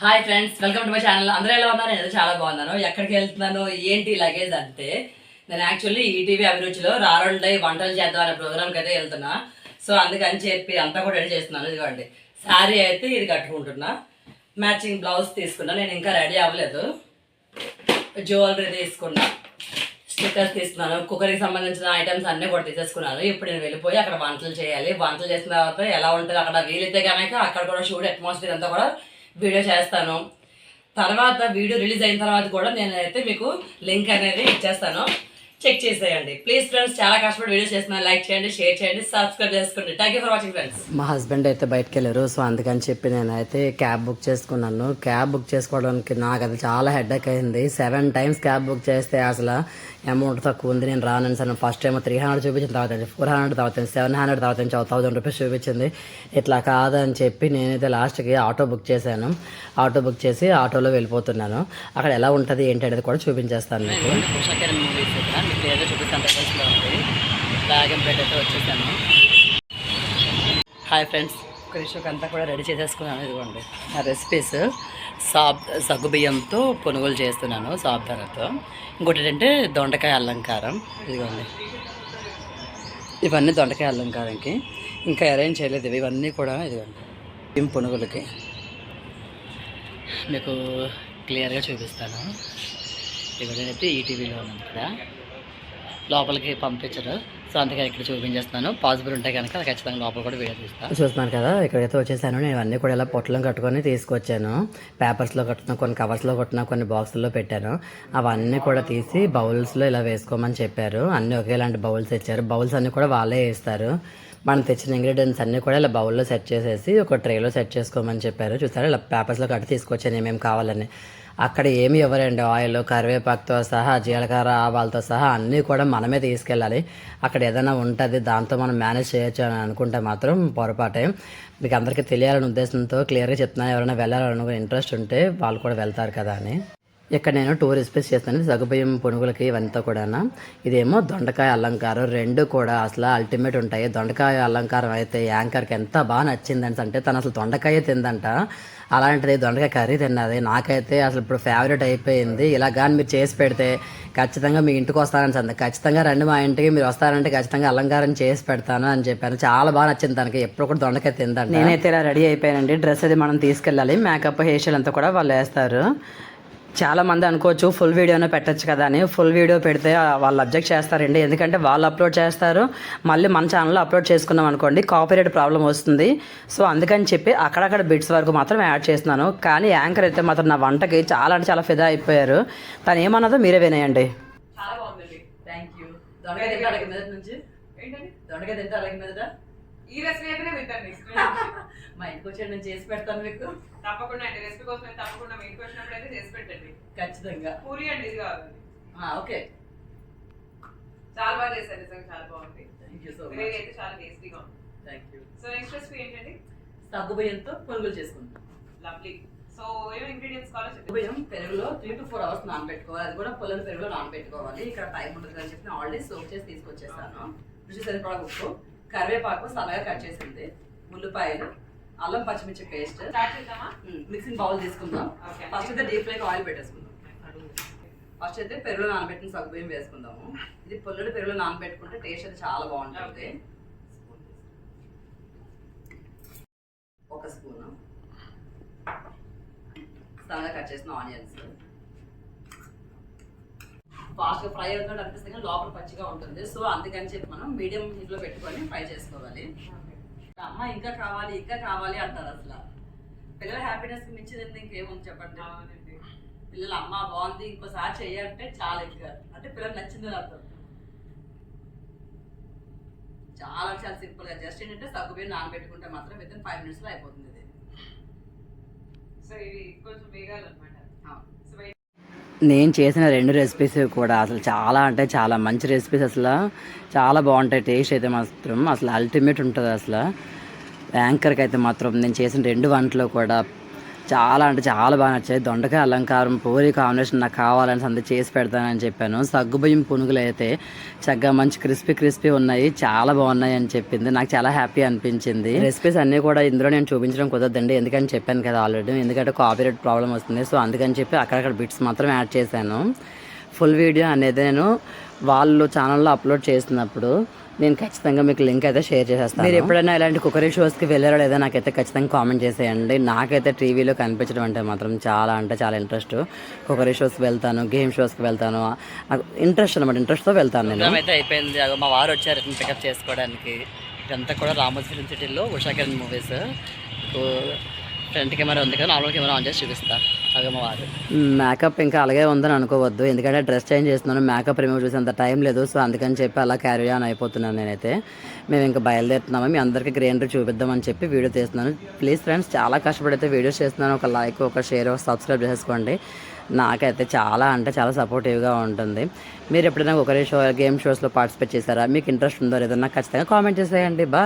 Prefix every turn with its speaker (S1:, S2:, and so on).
S1: Hi friends welcome to my channel అందరూ ఎలా ఉన్నారు? నేను చాలా బాగున్నాను. ఎక్కడికి వెళ్తున్నాను? ఏంటి లగేజ్ అంటే నేను యాక్చువల్లీ ఈటీవీ అభిరుచిలో రారోళ్ళై వంటలు చేద్దాం అనే ప్రోగ్రామ్కి అయితే వెళ్తున్నా. సో అందుకని చెప్పి అంతా కూడా రెడీ చేస్తున్నాను. ఇదిగోండి. శారీ అయితే ఇది కట్టుకుంటున్నా. మ్యాచింగ్ బ్లౌజ్ తీసుకున్నా. నేను ఇంకా రెడీ అవ్వలేదు. జ్యువెలరీ తీసుకున్నా. స్టిక్కర్స్ తీసుకున్నాను. కుక్కర్కి సంబంధించిన ఐటమ్స్ అన్నీ కూడా తీసేసుకున్నాను. ఇప్పుడు నేను వెళ్ళిపోయి అక్కడ వంటలు చేయాలి. వంటలు చేసిన తర్వాత ఎలా ఉంటుంది? అక్కడ వీలైతే కనుక అక్కడ కూడా షూట్ అట్మాస్ఫియర్ అంతా కూడా వీడియో చేస్తాను. తర్వాత వీడియో రిలీజ్ అయిన తర్వాత కూడా నేనైతే మీకు లింక్ అనేది ఇచ్చేస్తాను. చెక్ చేసేయండి. ప్లీజ్ ఫ్రెండ్స్ చాలా కష్టపడి వీడియో చేస్తున్నాను లైక్ చేయండి షేర్ చేయండి సబ్స్క్రైబ్ చేసుకోండి. Thank you for watching friends
S2: మా హస్బెండ్ అయితే బయటకు వెళ్ళారు సో అందుకని చెప్పి నేనైతే క్యాబ్ బుక్ చేసుకున్నాను. క్యాబ్ బుక్ చేసుకోవడానికి నాకు అది చాలా హెడ్ఏక్ అయింది. సెవెన్ టైమ్స్ క్యాబ్ బుక్ చేస్తే అసలు అమౌంట్ తక్కువ ఉంది. నేను రానని sir first time three hundred చూపించిన తర్వాత ఫోర్ హండ్రెడ్ తర్వాత సెవెన్ హండ్రెడ్ తర్వాత థౌసండ్ రూపీస్ చూపించింది. ఇట్లా కాదని చెప్పి నేనైతే లాస్ట్కి ఆటో బుక్ చేశాను. ఆటో బుక్ చేసి ఆటోలో వెళ్ళిపోతున్నాను. అక్కడ ఎలా ఉంటుంది ఏంటి అనేది కూడా చూపించేస్తాను మీకు.
S1: ఉషాకిరణ్ మూవీస్ ఇక్కడ మీకు ఉంది. రాగంపేట అయితే వచ్చేసాను. హాయ్ ఫ్రెండ్స్ కృషికి అంతా కూడా రెడీ చేసేసుకున్నాను ఇదిగోండి. నా రెసిపీస్ సాబ్ సగ్గుబియ్యంతో పునుగులు చేస్తున్నాను సాబ్దారతో ఇంకోటి ఏంటంటే దొండకాయ అలంకారం. ఇదిగోండి. ఇవన్నీ దొండకాయ అలంకారంకి. ఇంకా అరేంజ్ చేయలేదు ఇవన్నీ కూడా ఇదిగోండి. బియ్యం పునుగులకి. మీకు క్లియర్గా చూపిస్తాను. ఇవన్నీ అయితే ఈటీవీలో ఉన్నాను కదా లోపలికి పంపించరు. సో అందుకని ఇక్కడ చూపించేస్తున్నాను. పాసిబుల్ ఉంటే కనుక ఖచ్చితంగా లోపల కూడా వీడియో తీస్తాను
S2: చూస్తున్నాను కదా ఇక్కడైతే వచ్చేసాను. నేను అన్నీ కూడా ఇలా పొట్లం కట్టుకొని తీసుకొచ్చాను. పేపర్స్లో కట్టుకున్నా కొన్ని కవర్స్లో కొట్టిన కొన్ని బాక్సుల్లో పెట్టాను. అవన్నీ కూడా తీసి బౌల్స్లో ఇలా వేసుకోమని చెప్పారు. అన్నీ ఒకేలాంటి బౌల్స్ ఇచ్చారు. బౌల్స్ అన్నీ కూడా వాళ్ళే వేస్తారు. మనం తెచ్చిన ఇంగ్రీడియంట్స్ అన్నీ కూడా ఇలా బౌల్లో సెట్ చేసేసి ఒక ట్రేలో సెట్ చేసుకోమని చెప్పారు. చూసారా? ఇలా పేపర్స్లో కట్టి తీసుకొచ్చాను ఏమేమి కావాలని. అక్కడ ఏమి ఇవ్వరండి? ఆయిల్ కరివేపాకుతో సహా జీలకర్ర ఆవాలతో సహా అన్నీ కూడా మనమే తీసుకెళ్ళాలి. అక్కడ ఏదైనా ఉంటుంది దాంతో మనం మేనేజ్ చేయొచ్చు అని అనుకుంటే మాత్రం పొరపాటే. మీకు అందరికీ తెలియాలనే ఉద్దేశంతో క్లియర్గా చెప్తున్నాను ఎవరైనా వెళ్ళాలని ఇంట్రెస్ట్ ఉంటే వాళ్ళు కూడా వెళ్తారు కదా అని. ఇక్కడ నేను టూ రెసిపీస్ చేస్తాను. సగుబియ్యం పునుగులకి ఇవంతా కూడా ఇదేమో దొండకాయ అలంకారం. రెండు కూడా అసలు అల్టిమేట్ ఉంటాయి. దొండకాయ అలంకారం అయితే యాంకర్కి ఎంత బాగా నచ్చిందంటే అంటే తను అసలు దొండకాయ తిందంట. అలాంటిది దొండకాయ కర్రీ తిన్నది. నాకైతే అసలు ఇప్పుడు ఫేవరెట్ అయిపోయింది. ఇలా కానీ మీరు చేసి పెడితే ఖచ్చితంగా మీ ఇంటికి వస్తానని సంది ఖచ్చితంగా రండి మా ఇంటికి మీరు వస్తారంటే ఖచ్చితంగా అలంకారం చేసి పెడతాను అని చెప్పాను. చాలా బాగా నచ్చింది తనకి. ఎప్పుడు కూడా దొండకాయ తిందండి నేనైతే ఇలా రెడీ అయిపోయానండి. డ్రెస్ అది మనం తీసుకెళ్ళాలి. మేకప్ హెయిర్ స్టైల్ అంతా కూడా వాళ్ళు వేస్తారు. చాలామంది అనుకోవచ్చు ఫుల్ వీడియోనే పెట్టచ్చు కదా అని. ఫుల్ వీడియో పెడితే వాళ్ళు అబ్జెక్ట్ చేస్తారండి. ఎందుకంటే వాళ్ళు అప్లోడ్ చేస్తారు. మళ్ళీ మన ఛానల్లో అప్లోడ్ చేసుకున్నాం అనుకోండి కాపీరైట్ ప్రాబ్లం వస్తుంది. సో అందుకని చెప్పి అక్కడక్కడ బిట్స్ వరకు మాత్రం యాడ్ చేస్తున్నాను. కానీ యాంకర్ అయితే మాత్రం నా వంటకి చాలా అంటే చాలా ఫిదా అయిపోయారు. తను ఏమన్నదో మీరే వినేయండి.
S1: చాలా బాగుందండి. థ్యాంక్ యూ దొండకాయ తింటే అలాగే మీద నుంచి?
S3: ఏంటండి?
S1: దొండకాయ తింటే అలాగే
S3: ఈ రెసిపీ అయితేనే తింటాను నెక్స్ట్
S1: మా ఇంటికి వచ్చి నేను చేసి పెడతాను మీకు.
S3: తప్పకుండా అండి. రెసిపీ కోసం అయితే తప్పకుండా మీ ఇంటికి వచ్చినప్పుడు అయితే చేసి పెట్టండి.
S1: ఖచ్చితంగా.
S3: పూరి అండి ఇది కావాలి
S1: ఓకే.
S3: చాలా బాగా చేశారు నిజంగా చాలా బాగుంది.
S1: థ్యాంక్ యూ సో మచ్
S3: అయితే చాలా టేస్టీగా ఉంది.
S1: Thank you
S3: so next recipe ఏంటండి?
S1: సగ్గు బియ్యంతో పునుగులు చేసుకుంటాం.
S3: లవ్లీ సో ఏమేమి ఇంగ్రీడియంట్స్ కావాలో
S1: సగ్గు
S3: చెప్పండి
S1: బియ్యం పెరుగులో త్రీ టు ఫోర్ అవర్స్ నానబెట్టుకోవాలి. అది కూడా పుల్లల పెరుగులో నానబెట్టుకోవాలి. ఇక్కడ టైం ఉంటుంది అని చెప్పి ఆల్రెడీ సోప్ చేసి తీసుకొచ్చేసాను. రుచి సరిపడా ఉప్పు. కరివేపాకు సన్నగా కట్ చేసింది. ఉల్లిపాయలు అల్లం పచ్చిమిర్చి పేస్ట్. మిక్సింగ్ బౌల్ తీసుకుందాం. ఫస్ట్ అయితే డీప్ ఫ్రైకి ఆయిల్ పెట్టేసుకుందాం. ఫస్ట్ అయితే పెరుగులో నానబెట్టిన సగ్గుబియ్యం వేసుకుందాము. ఇది పుల్లడి పెరుగులో నానబెట్టుకుంటే టేస్ట్ అయితే చాలా బాగుంటుంది. ఒక స్పూన్. సన్నగా కట్ చేసిన ఆనియన్స్. ఫాస్ట్గా ఫ్రై అవుతుంది అనిపిస్తుంది కానీ లోపల పచ్చిగా ఉంటుంది. సో అందుకని చెప్పి మనం మీడియం హీట్లో పెట్టుకొని ఫ్రై చేసుకోవాలి. అమ్మ ఇంకా కావాలి ఇంకా కావాలి అంటారు అసలు. పిల్లల హ్యాపీనెస్ మించింది ఇంకేముంది చెప్పండి? పిల్లలు అమ్మ బాగుంది ఇంకోసారి చెయ్యంటే చాలా ఇంకా అంటే పిల్లలు నచ్చిందని అర్థం. చాలా చాలా సింపుల్గా జస్ట్ ఏంటంటే సగ్గు బియ్యం నానబెట్టుకుంటే మాత్రం విత్ ఇన్ ఫైవ్ మినిట్స్లో అయిపోతుంది ఇది.
S3: సో ఇవి కొంచెం వేగాలన్నమాట. సో
S2: నేను చేసిన రెండు రెసిపీస్ కూడా అసలు చాలా అంటే చాలా మంచి రెసిపీస్ అసలు. చాలా బాగుంటాయి టేస్ట్ అయితే మాత్రం. అసలు అల్టిమేట్ ఉంటుంది అసలు. యాంకర్కి అయితే మాత్రం నేను చేసిన రెండు వంటలు కూడా చాలా అంటే చాలా బాగా నచ్చాయి. దొండకాయ అలంకారం పూరి కాంబినేషన్ నాకు కావాలని సంది చేసి పెడతానని చెప్పాను. సగ్గుబియ్యం పునుగులు అయితే చక్కగా మంచి క్రిస్పీ క్రిస్పీ ఉన్నాయి. చాలా బాగున్నాయి అని చెప్పింది. నాకు చాలా హ్యాపీ అనిపించింది. రెసిపీస్ అన్నీ కూడా ఇందులో నేను చూపించడం కుదరదండి. ఎందుకని చెప్పాను కదా ఆల్రెడీ ఎందుకంటే కాపీరైట్ ప్రాబ్లం వస్తుంది. సో అందుకని చెప్పి అక్కడక్కడ బిట్స్ మాత్రం యాడ్ చేశాను. ఫుల్ వీడియో అనేది నేను వాళ్ళు ఛానల్లో అప్లోడ్ చేసినప్పుడు నేను ఖచ్చితంగా మీకు లింక్ అయితే షేర్ చేసేస్తాను. మీరు ఎప్పుడైనా ఇలాంటి కుకరీ షోస్కి వెళ్ళారో లేదో నాకైతే ఖచ్చితంగా కామెంట్ చేసేయండి. నాకైతే టీవీలో కనిపించడం అంటే మాత్రం చాలా అంటే చాలా ఇంట్రెస్ట్. కుకరీ షోస్కి వెళ్తాను గేమ్ షోస్కి వెళ్తాను. నాకు ఇంట్రెస్ట్ అనమాట ఇంట్రెస్ట్తో వెళ్తాను నేను. అయితే అయిపోయింది. మా వారు వచ్చారు పికప్ చేసుకోవడానికి. ఇదంతా కూడా రామోజీ ఫిల్మ్ సిటీలో Usha Kiran movies front camera ఉంది కదా నార్మల్ కెమెరా ఆన్ చేసి చూపిస్తా. మేకప్ ఇంకా అలాగే ఉందని అనుకోవద్దు. ఎందుకంటే డ్రెస్ చేంజ్ చేస్తున్నాను మేకప్ రిమూవ్ చేసేంత టైం లేదు. సో అందుకని చెప్పి అలా క్యారీ ఆన్ అయిపోతున్నాను నేనైతే. మేము ఇంకా బయలుదేరుతున్నాము. మీ అందరికీ గ్రీనరీ చూపిద్దామని చెప్పి వీడియో తీస్తున్నాను. ప్లీజ్ ఫ్రెండ్స్ చాలా కష్టపడితే వీడియోస్ చేస్తున్నాను. ఒక లైక్ ఒక షేర్ ఒక సబ్స్క్రైబ్ చేసుకోండి నాకైతే చాలా అంటే చాలా సపోర్టివ్గా ఉంటుంది. మీరు ఎప్పుడైనా ఒకరే షో గేమ్ షోస్లో పార్టిసిపేట్ చేశారా? మీకు ఇంట్రెస్ట్ ఉందో లేదన్నా ఖచ్చితంగా కామెంట్ చేసేయండి. బా